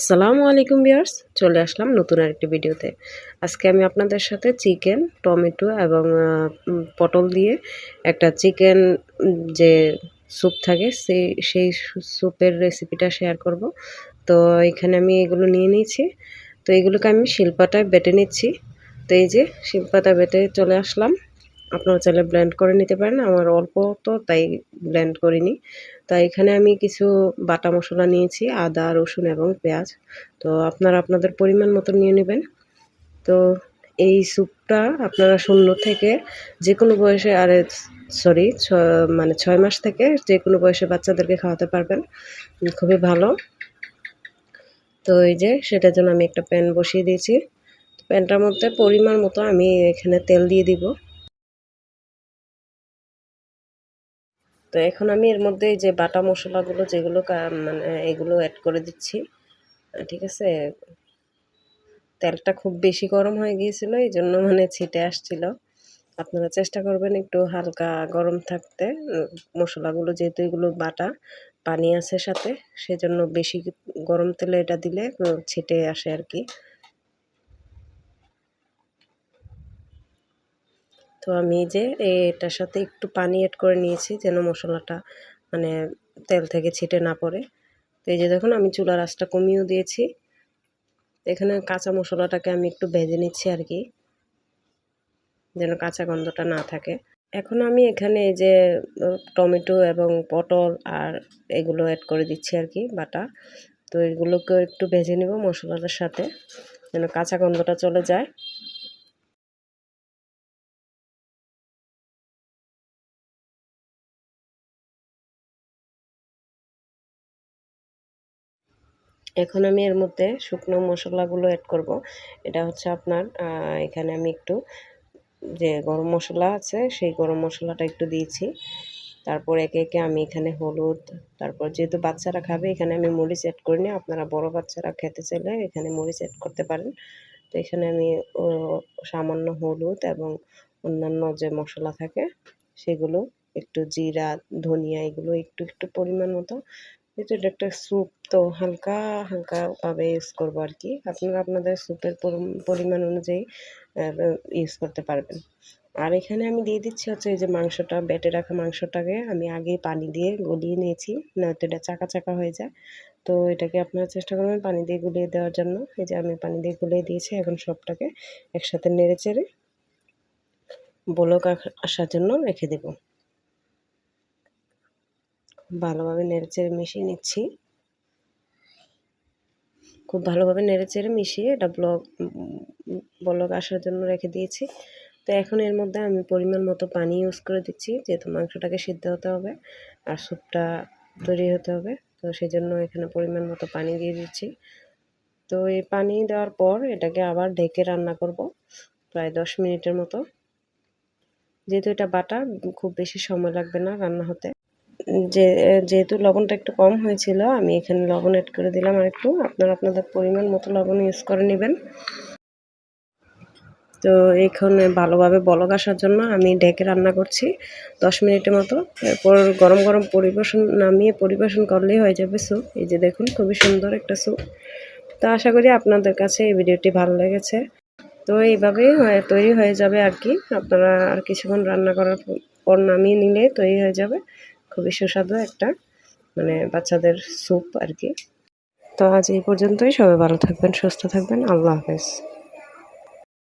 আসসালামু আলাইকুম বিয়ার্স চলে আসলাম নতুন আরেকটি ভিডিওতে। আজকে আমি আপনাদের সাথে চিকেন, টমেটো এবং পটল দিয়ে একটা চিকেন যে স্যুপ থাকে সেই সেই স্যুপের রেসিপিটা শেয়ার করব। তো এখানে আমি এগুলো নিয়ে নিয়েছি। তো এগুলোকে আমি শিল্পাটায় বেটে নিচ্ছি। তো এই যে শিল্পাটা বেটে চলে আসলাম। আপনারা চাইলে ব্লেন্ড করে নিতে পারেন। আমার অল্প তো, তাই ব্লেন্ড করিনি। তো এখানে আমি কিছু বাটা মশলা নিয়েছি, আদা, রসুন এবং পেঁয়াজ। তো আপনারা আপনাদের পরিমাণ মতো নিয়ে নেবেন। তো এই স্যুপটা আপনারা শূন্য থেকে যে কোনো বয়সে, আরে সরি মানে ছয় মাস থেকে যে কোনো বয়সে বাচ্চাদেরকে খাওয়াতে পারবেন। খুবই ভালো। তো এই যে সেটার জন্য আমি একটা প্যান বসিয়ে দিয়েছি। প্যানটার মধ্যে পরিমাণ মতো আমি এখানে তেল দিয়ে দিব। তো এখন আমি এর মধ্যে যে বাটা মশলাগুলো যেগুলো মানে এগুলো অ্যাড করে দিচ্ছি ঠিক আছে? তেলটা খুব বেশি গরম হয়ে গিয়েছিল, এই জন্য মানে ছিটে আসছিল। আপনারা চেষ্টা করবেন একটু হালকা গরম থাকতে মশলাগুলো যেহেতু এগুলো বাটা, পানি আছে সাথে, সেজন্য বেশি গরম তেলে এটা দিলে ছিটে আসে আর কি। তো আমি যে এটার সাথে একটু পানি অ্যাড করে নিয়েছি যেন মশলাটা মানে তেল থেকে ছিটে না পড়ে। তো এই যে দেখুন, আমি চুলার আঁচটা কমিয়েও দিয়েছি। এখানে কাঁচা মশলাটাকে আমি একটু ভেজে নিচ্ছি আর কি, যেন কাঁচা গন্ধটা না থাকে। এখন আমি এখানে এই যে টমেটো এবং পটল আর এগুলো অ্যাড করে দিচ্ছি আর কি, বাটা। তো এগুলোকে একটু ভেজে নেব মশলাটার সাথে, যেন কাঁচা গন্ধটা চলে যায়। এখন আমি এর মধ্যে শুকনো মশলাগুলো অ্যাড করব। এটা হচ্ছে আপনার এখানে আমি একটু যে গরম মশলা আছে সেই গরম মশলাটা একটু দিয়েছি। তারপর একে একে আমি এখানে হলুদ, তারপর যেহেতু বাচ্চারা খাবে এখানে আমি মরিচ অ্যাড করিনি, আপনারা বড় বাচ্চারা খেতে চাইলে এখানে মরিচ অ্যাড করতে পারেন। তো এখানে আমি সামান্য হলুদ এবং অন্যান্য যে মশলা থাকে সেগুলো, একটু জিরা, ধনিয়া, এগুলো একটু একটু পরিমাণ মতো এটা একটা স্যুপ তো হালকা হালকাভাবে ইউজ করব আর কি আপনারা আপনাদের স্যুপের পরিমাণ অনুযায়ী ইউজ করতে পারবেন। আর এখানে আমি দিয়ে দিচ্ছি হচ্ছে এই যে মাংসটা, বেটে রাখা মাংসটাকে। আমি আগে পানি দিয়ে গলিয়ে নিয়েছি নয়তো এটা চাকা চাকা হয়ে যায়। তো এটাকে আপনারা চেষ্টা করবেন পানি দিয়ে গুলিয়ে দেওয়ার জন্য। এই যে আমি পানি দিয়ে গুলিয়ে দিয়েছি, এখন সবটাকে একসাথে নেড়ে চেড়ে, বলক আসার জন্য রেখে দেবো। ভালোভাবে নেড়েচেড়ে মিশিয়ে নিচ্ছি। খুব ভালোভাবে নেড়েচেড়ে মিশিয়ে এটা ব্লক বলক আসার জন্য রেখে দিয়েছি। তো এখন এর মধ্যে আমি পরিমাণ মতো পানি ইউজ করে দিচ্ছি, যেহেতু মাংসটাকে সিদ্ধ হতে হবে আর স্যুপটা তৈরি হতে হবে। তো সেই জন্য এখানে পরিমাণ মতো পানি দিয়ে দিচ্ছি। তো এই পানি দেওয়ার পর এটাকে আবার ঢেকে রান্না করব, প্রায় দশ মিনিটের মতো। যেহেতু এটা বাটা, খুব বেশি সময় লাগবে না রান্না হতে। যে, যেহেতু লবণটা একটু কম হয়েছিল, আমি এখানে লবণ অ্যাড করে দিলাম আর একটু আপনারা আপনাদের পরিমাণ মতো লবণ ইউজ করে নেবেন। তো এইখানে ভালোভাবে বলক আসার জন্য আমি ডেকে রান্না করছি দশ মিনিটের মতো। এরপর গরম গরম পরিবেশন নামিয়ে পরিবেশন করলেই হয়ে যাবে স্যুপ এই যে দেখুন, খুবই সুন্দর একটা স্যুপ তো আশা করি আপনাদের কাছে এই ভিডিওটি ভালো লেগেছে। তো এইভাবেই তৈরি হয়ে যাবে আর কি। আপনারা আর কিছুক্ষণ রান্না করার পর নামিয়ে নিলে তৈরি হয়ে যাবে। খুবই সুস্বাদু একটা মানে বাচ্চাদের স্যুপ আর কি। তো আজ এই পর্যন্তই। সবাই ভালো থাকবেন, সুস্থ থাকবেন। আল্লাহ হাফেজ।